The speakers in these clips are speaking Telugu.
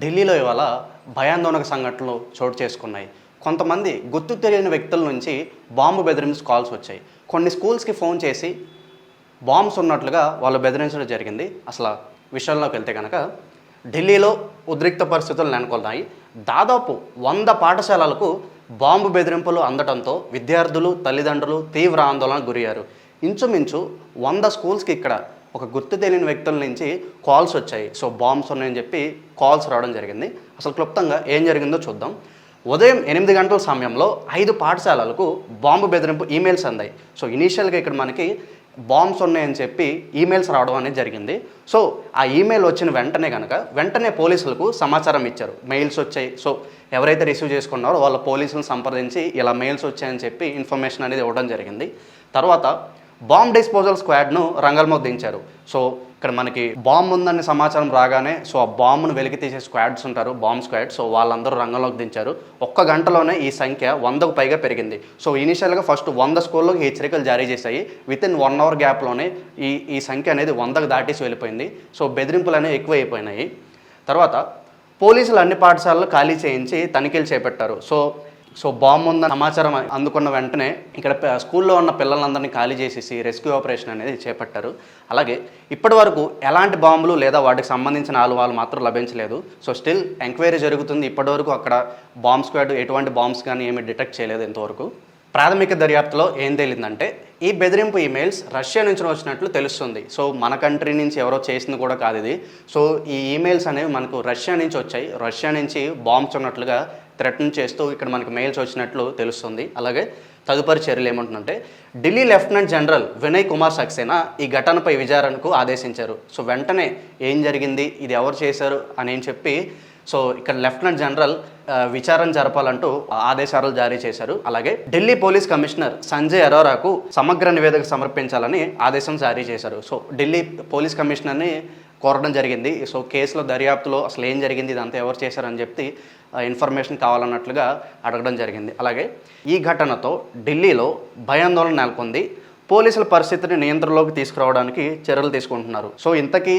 ఢిల్లీలో ఇవాళ భయాందోళన సంఘటనలు చోటు చేసుకున్నాయి. కొంతమంది గుర్తు తెలియని వ్యక్తుల నుంచి బాంబు బెదిరింపు కాల్స్ వచ్చాయి. కొన్ని స్కూల్స్కి ఫోన్ చేసి బాంబ్స్ ఉన్నట్లుగా వాళ్ళు బెదిరించడం జరిగింది. అసలు విషయంలోకి వెళ్తే కనుక ఢిల్లీలో ఉద్రిక్త పరిస్థితులు నెలకొన్నాయి. దాదాపు వంద పాఠశాలలకు బాంబు బెదిరింపులు అందడంతో విద్యార్థులు తల్లిదండ్రులు తీవ్ర ఆందోళనకు గురయ్యారు. ఇంచుమించు వంద స్కూల్స్కి ఇక్కడ ఒక గుర్తు తెలియని వ్యక్తుల నుంచి కాల్స్ వచ్చాయి. సో బాంబ్స్ ఉన్నాయని చెప్పి కాల్స్ రావడం జరిగింది. అసలు క్లుప్తంగా ఏం జరిగిందో చూద్దాం. ఉదయం ఎనిమిది గంటల సమయంలో ఐదు పాఠశాలలకు బాంబు బెదిరింపు ఈమెయిల్స్ అందాయి. సో ఇనీషియల్గా ఇక్కడ మనకి బాంబ్స్ ఉన్నాయని చెప్పి ఈమెయిల్స్ రావడం అనేది జరిగింది. సో ఆ ఈమెయిల్ వచ్చిన వెంటనే కనుక వెంటనే పోలీసులకు సమాచారం ఇచ్చారు. మెయిల్స్ వచ్చాయి. సో ఎవరైతే రిసీవ్ చేసుకున్నారో వాళ్ళ పోలీసులను సంప్రదించి ఇలా మెయిల్స్ వచ్చాయని చెప్పి ఇన్ఫర్మేషన్ అనేది ఇవ్వడం జరిగింది. తర్వాత బాంబ్ డిస్పోజల్ స్క్వాడ్ను రంగంలోకి దించారు. సో ఇక్కడ మనకి బాంబ్ ఉందని సమాచారం రాగానే సో ఆ బాంబును వెలికి తీసే స్క్వాడ్స్ ఉంటారు బాంబ్ స్క్వాడ్. సో వాళ్ళందరూ రంగంలోకి దించారు. ఒక్క గంటలోనే ఈ సంఖ్య వందకు పైగా పెరిగింది. సో ఇనిషియల్గా ఫస్ట్ వంద స్కూల్లోకి హెచ్చరికలు జారీ చేశాయి. విత్ ఇన్ వన్ అవర్ గ్యాప్లోనే ఈ ఈ సంఖ్య అనేది వందకు దాటేసి వెళ్ళిపోయింది. సో బెదిరింపులు అనేవి ఎక్కువైపోయినాయి. తర్వాత పోలీసులు అన్ని పాఠశాలలు ఖాళీ చేయించి తనిఖీలు చేపట్టారు. సో సో బాంబు ఉందని సమాచారం అందుకున్న వెంటనే ఇక్కడ స్కూల్లో ఉన్న పిల్లలందరినీ ఖాళీ చేసేసి రెస్క్యూ ఆపరేషన్ అనేది చేపట్టారు. అలాగే ఇప్పటి వరకు ఎలాంటి బాంబులు లేదా వాటికి సంబంధించిన ఆలువాలు మాత్రం లభించలేదు. సో స్టిల్ ఎంక్వైరీ జరుగుతుంది. ఇప్పటివరకు అక్కడ బాంబ్ స్క్వాడ్ ఎటువంటి బాంబ్స్ కానీ ఏమీ డిటెక్ట్ చేయలేదు ఇంతవరకు. ప్రాథమిక దర్యాప్తులో ఏం తేలిందంటే ఈ బెదిరింపు ఈమెయిల్స్ రష్యా నుంచి వచ్చినట్లు తెలుస్తుంది. సో మన కంట్రీ నుంచి ఎవరో చేసింది కూడా కాదు ఇది. సో ఈ ఈమెయిల్స్ అనేవి మనకు రష్యా నుంచి వచ్చాయి. రష్యా నుంచి బాంబ్స్ ఉన్నట్లుగా థ్రెటన్ చేస్తూ ఇక్కడ మనకి మెయిల్స్ వచ్చినట్లు తెలుస్తుంది. అలాగే తదుపరి చర్యలు ఏమంటుందంటే ఢిల్లీ లెఫ్టినెంట్ జనరల్ వినయ్ కుమార్ సక్సేనా ఈ ఘటనపై విచారణకు ఆదేశించారు. సో వెంటనే ఏం జరిగింది ఇది ఎవరు చేశారు అని చెప్పి సో ఇక్కడ లెఫ్టినెంట్ జనరల్ విచారణ జరపాలంటూ ఆదేశాలు జారీ చేశారు. అలాగే ఢిల్లీ పోలీస్ కమిషనర్ సంజయ్ అరోరాకు సమగ్ర నివేదిక సమర్పించాలని ఆదేశం జారీ చేశారు. సో ఢిల్లీ పోలీస్ కమిషనర్ని కోరడం జరిగింది. సో కేసులో దర్యాప్తులో అసలు ఏం జరిగింది ఇదంతా ఎవరు చేశారని చెప్పి ఇన్ఫర్మేషన్ కావాలన్నట్లుగా అడగడం జరిగింది. అలాగే ఈ ఘటనతో ఢిల్లీలో భయాందోళన నెలకొంది. పోలీసుల పరిస్థితిని నియంత్రణలోకి తీసుకురావడానికి చర్యలు తీసుకుంటున్నారు. సో ఇంతకీ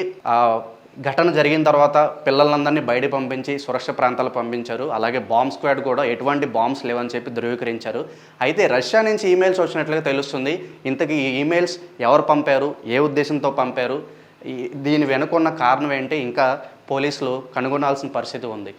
ఘటన జరిగిన తర్వాత పిల్లలందరినీ బయట పంపించి సురక్ష ప్రాంతాలు పంపించారు. అలాగే బాంబ్ స్క్వాడ్ కూడా ఎటువంటి బాంబ్స్ లేవని చెప్పి ధృవీకరించారు. అయితే రష్యా నుంచి ఈమెయిల్స్ వచ్చినట్లుగా తెలుస్తుంది. ఇంతకీ ఈ ఈమెయిల్స్ ఎవరు పంపారు? ఏ ఉద్దేశంతో పంపారు? దీని వెనుకున్న కారణం ఏంటి? ఇంకా పోలీసులు కనుగొనాల్సిన పరిస్థితి ఉంది.